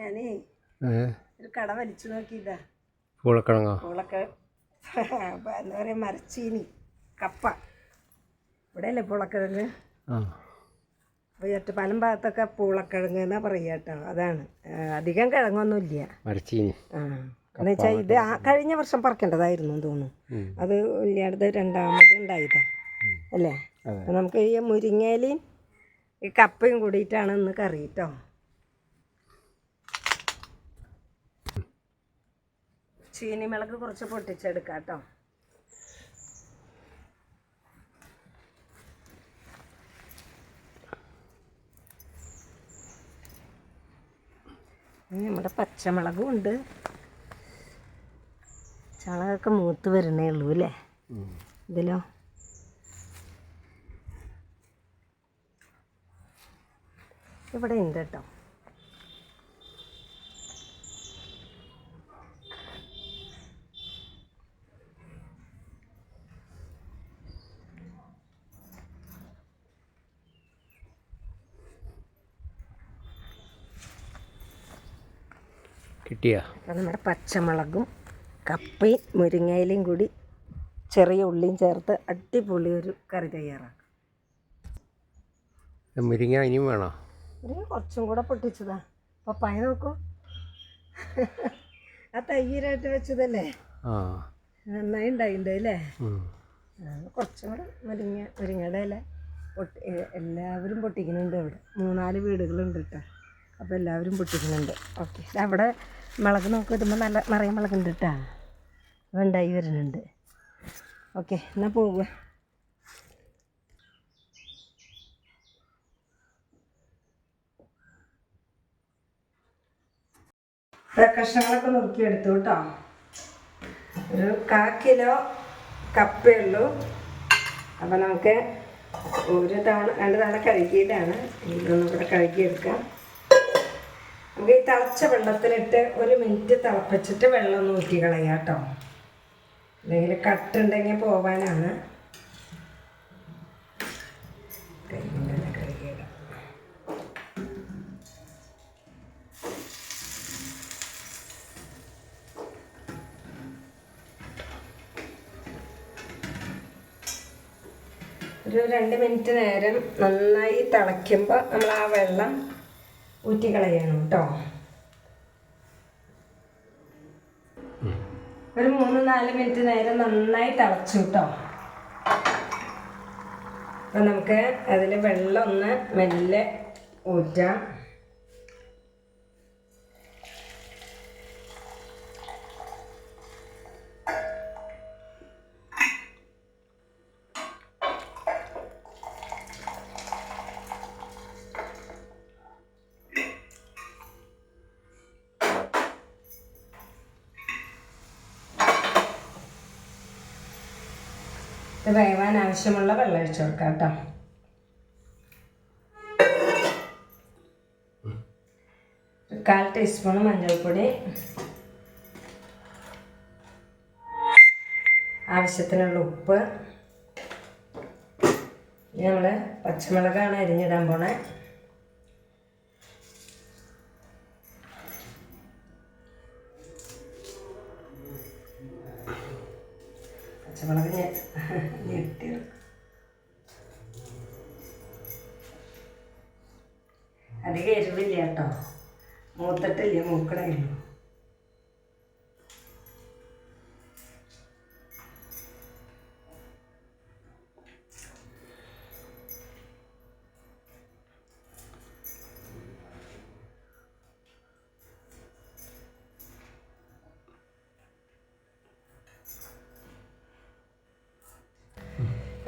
ഞാനേ ഒരു കട വലിച്ചു നോക്കിയതാ. പൂളക്കിഴങ്ങോ? പൂളൊക്കെ എന്താ പറയുക മരച്ചീനി കപ്പ. ഇവിടെയല്ലേ പൂളക്കിഴങ്ങ്? അപ്പോൾ ഒറ്റപ്പാലം ഭാഗത്തൊക്കെ പൂളക്കിഴങ്ങ് എന്നാ പറയുക കേട്ടോ അതാണ് അധികം കിഴങ്ങൊന്നുമില്ല. മരച്ചീനി. ആ. എന്ന് വെച്ചാൽ ഇത് ആ കഴിഞ്ഞ വർഷം പറിക്കേണ്ടതായിരുന്നു തോന്നുന്നു. അത് ഇല്ലാണ്ട് രണ്ടാമത് ഉണ്ടായതാ. അല്ലേ. നമുക്ക് ഈ മുരിങ്ങയിലയും ഈ കപ്പയും കൂടിയിട്ടാണ് ഇന്ന് കറി കേട്ടോ ചീനിമിളക് കുറച്ച് പൊട്ടിച്ചെടുക്കാം കേട്ടോ നമ്മുടെ പച്ചമുളകും ഉണ്ട്. ചളകൊക്കെ മൂത്ത് വരണേ ഉള്ളൂ അല്ലേ? ഇതിലോ? ഇവിടെ ഉണ്ട് കേട്ടോ. കിട്ടിയാ? നമ്മുടെ പച്ചമുളകും കപ്പയും മുരിങ്ങയിലയും കൂടി ചെറിയ ഉള്ളിയും ചേർത്ത് അടിപൊളി ഒരു കറി തയ്യാറാക്കും. മുരിങ്ങ ഇനിയും വേണോ? മുരിങ്ങ കുറച്ചും കൂടെ പൊട്ടിച്ചതാ. പപ്പായ നോക്കൂ. ആ തയ്യരായിട്ട് വെച്ചതല്ലേ? നന്നായി ഉണ്ടായിട്ടുണ്ട് അല്ലേ? കുറച്ചും കൂടെ മുരിങ്ങ മുരിങ്ങയുടെ ഇല പൊട്ടി എല്ലാവരും പൊട്ടിക്കുന്നുണ്ട് ഇവിടെ മൂന്നാൽ വീടുകളുണ്ട് കേട്ടോ. അപ്പോൾ എല്ലാവരും പൊട്ടിക്കുന്നുണ്ട്. ഓക്കെ. അവിടെ മുളക് നോക്കി ഇടുമ്പോൾ നല്ല നിറയെ മുളകുണ്ട് കേട്ടോ ഉണ്ടായി വരുന്നുണ്ട്. ഓക്കെ എന്നാൽ പോവുക. കഷ്ണങ്ങളൊക്കെ നോക്കി എടുത്തു കേട്ടോ ഒരു കാ കിലോ കപ്പേ ഉള്ളൂ. അപ്പം നമുക്ക് ഒരു തവണ രണ്ട് തവണ കഴുകിയിട്ടാണ് ഇതൊന്നും കൂടെ കഴുകിയെടുക്കാം. നമുക്ക് ഈ തിളച്ച വെള്ളത്തിലിട്ട് ഒരു മിനിറ്റ് തിളപ്പിച്ചിട്ട് വെള്ളം നോക്കി കളയാം കേട്ടോ. അല്ലെങ്കിൽ കട്ടുണ്ടെങ്കിൽ പോവാനാണ്. ഒരു രണ്ട് മിനിറ്റ് നേരം നന്നായി തിളയ്ക്കുമ്പോൾ നമ്മൾ ആ വെള്ളം ഊറ്റി കളയണം കേട്ടോ. ഒരു മൂന്ന് നാല് മിനിറ്റ് നേരം നന്നായി തിളച്ചു കേട്ടോ. അപ്പം നമുക്ക് അതിൽ വെള്ളം ഒന്ന് മെല്ലെ ഊറ്റാം. ഇത് വേവാൻ ആവശ്യമുള്ള വെള്ളം ഒഴിച്ചു കൊടുക്കാം കേട്ടോ. കാൽ ടീസ്പൂൺ മഞ്ഞൾപ്പൊടി. ആവശ്യത്തിനുള്ള ഉപ്പ്. ഇനി നമ്മൾ പച്ചമുളകാണ് അരിഞ്ഞിടാൻ പോണേ. പച്ചമുളക് ഞെട്ടി അധികം എരിവില്ല കേട്ടോ. മൂത്തിട്ടില്ല മൂക്കണേ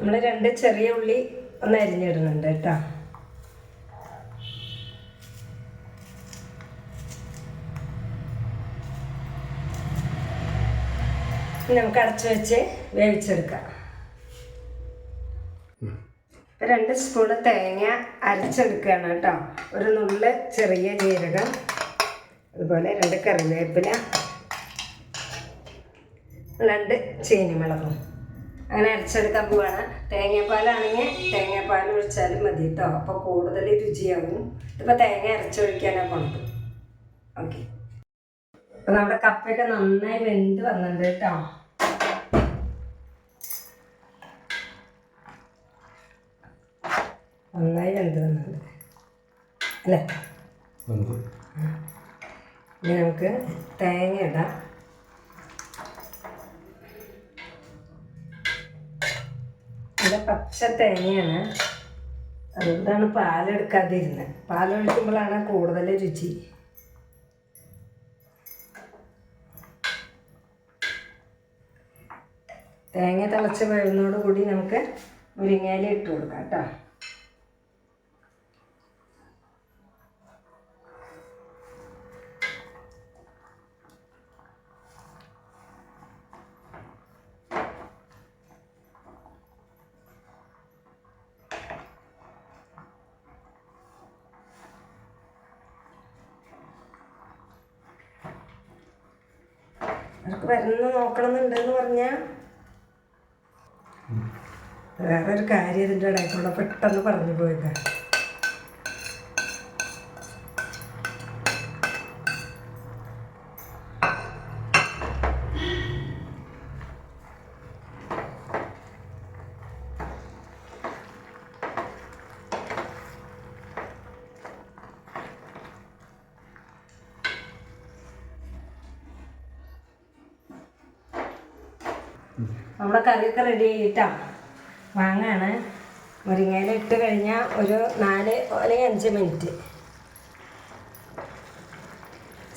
നമ്മൾ രണ്ട് ചെറിയ ഉള്ളി ഒന്ന് അരിഞ്ഞിടുന്നുണ്ട് കേട്ടോ. നമുക്ക് അടച്ചു വെച്ച് വേവിച്ചെടുക്കാം. രണ്ട് സ്പൂണ് തേങ്ങ അരച്ചെടുക്കുകയാണ് കേട്ടോ. ഒരു നുള്ള് ചെറിയ ജീരകം അതുപോലെ രണ്ട് കറിവേപ്പില രണ്ട് ചീനിമുളകും. അങ്ങനെ അരച്ചെടുക്കാൻ പോവാണ്. തേങ്ങാപ്പാലാണെങ്കിൽ തേങ്ങാപ്പാൽ ഒഴിച്ചാലും മതി കേട്ടോ അപ്പോൾ കൂടുതൽ രുചിയാകും ഇതിപ്പോൾ തേങ്ങ അരച്ചൊഴിക്കാനാണ് കൊണ്ട് ഓക്കെ. അപ്പം നമ്മുടെ കപ്പയൊക്കെ നന്നായി വെന്ത് വന്നിട്ടുണ്ട് കേട്ടോ നന്നായി വെന്ത് വന്നിട്ടുണ്ട്. അല്ലേ? ഇനി നമുക്ക് തേങ്ങ ഇടാം. ഇത് പച്ച തേങ്ങയാണ്. അതുകൊണ്ടാണ് പാലെടുക്കാതിരുന്നത് പാലൊഴിക്കുമ്പോഴാണ് കൂടുതൽ രുചി. തേങ്ങ തിളച്ച് കൂടി നമുക്ക് മുരിങ്ങയില ഇട്ട് കൊടുക്കാം കേട്ടോ. അവർക്ക് വരുന്ന നോക്കണമെന്നുണ്ടെന്ന് പറഞ്ഞാൽ വേറൊരു കാര്യം ഇതിന്റെ ഇടയിൽ കൂടെ പെട്ടെന്ന് പറഞ്ഞു പോയതാണ് നമ്മുടെ കറിയൊക്കെ റെഡി ആയിട്ടാ വാങ്ങാണ് മുരിങ്ങയില ഇട്ട് കഴിഞ്ഞാൽ ഒരു നാല് അല്ലെങ്കിൽ അഞ്ച് മിനിറ്റ്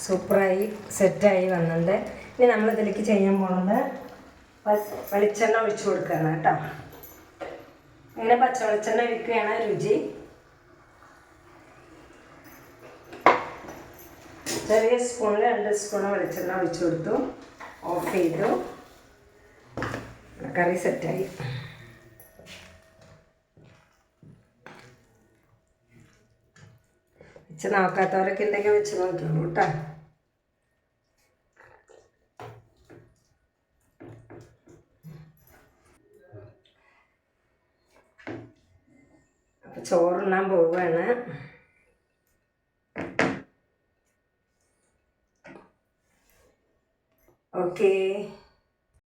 സൂപ്പറായി സെറ്റായി വന്നിട്ടുണ്ട്. ഇനി നമ്മൾ ഇതിലേക്ക് ചെയ്യാൻ പോകുന്നത് വെളിച്ചെണ്ണ ഒഴിച്ചു കൊടുക്കുകയാണ് കേട്ടോ. ഇങ്ങനെ പച്ച വെളിച്ചെണ്ണ ഒഴിക്കുകയാണ് രുചി. ചെറിയ സ്പൂണിൽ രണ്ട് സ്പൂൺ വെളിച്ചെണ്ണ ഒഴിച്ചു കൊടുത്തു. ഓഫ് ചെയ്തു. കറി സെറ്റായി. വെച്ച് നോക്കാത്തവരൊക്കെ ഉണ്ടെങ്കിൽ വെച്ച് നോക്കിയോളൂ കേട്ടോ. അപ്പം ചോറുണ്ണാൻ പോവുകയാണ്. ഓക്കേ.